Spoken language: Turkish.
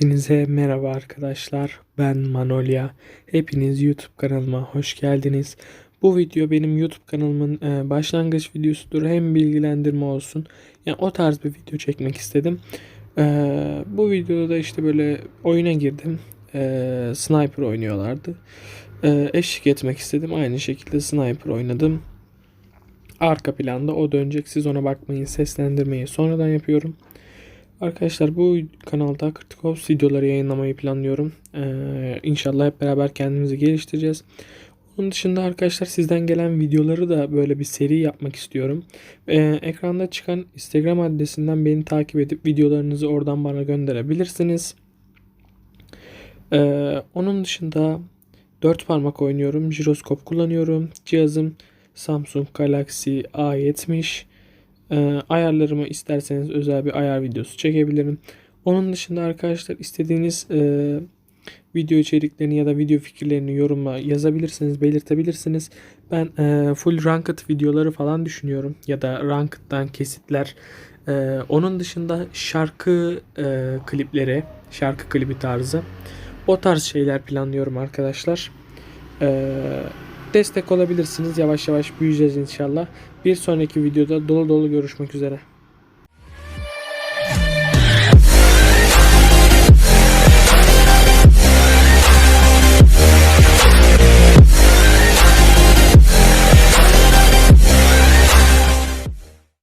Hepinize merhaba arkadaşlar. Ben Manolya. Hepiniz YouTube kanalıma hoş geldiniz. Bu video benim YouTube kanalımın e, başlangıç videosudur. Hem bilgilendirme olsun. Yani o tarz bir video çekmek istedim. E, bu videoda da işte böyle oyuna girdim. E, sniper oynuyorlardı. Eşlik etmek istedim. Aynı şekilde sniper oynadım. Arka planda o dönecek. Siz ona bakmayın. Seslendirmeyi sonradan yapıyorum. Arkadaşlar bu kanalda Critical Ops videoları yayınlamayı planlıyorum. Ee, inşallah hep beraber kendimizi geliştireceğiz. Onun dışında arkadaşlar sizden gelen videoları da böyle bir seri yapmak istiyorum. Ee, ekranda çıkan Instagram adresinden beni takip edip videolarınızı oradan bana gönderebilirsiniz. Ee, onun dışında 4 parmak oynuyorum. Jiroskop kullanıyorum. Cihazım Samsung Galaxy A70. Ee, ayarlarımı isterseniz özel bir ayar videosu çekebilirim. Onun dışında arkadaşlar istediğiniz e, video içeriklerini ya da video fikirlerini yoruma yazabilirsiniz, belirtebilirsiniz. Ben e, full ranked videoları falan düşünüyorum ya da ranked'dan kesitler. E, onun dışında şarkı e, klipleri, şarkı klibi tarzı o tarz şeyler planlıyorum arkadaşlar. E, destek olabilirsiniz. Yavaş yavaş büyüyeceğiz inşallah. Bir sonraki videoda dolu dolu görüşmek üzere.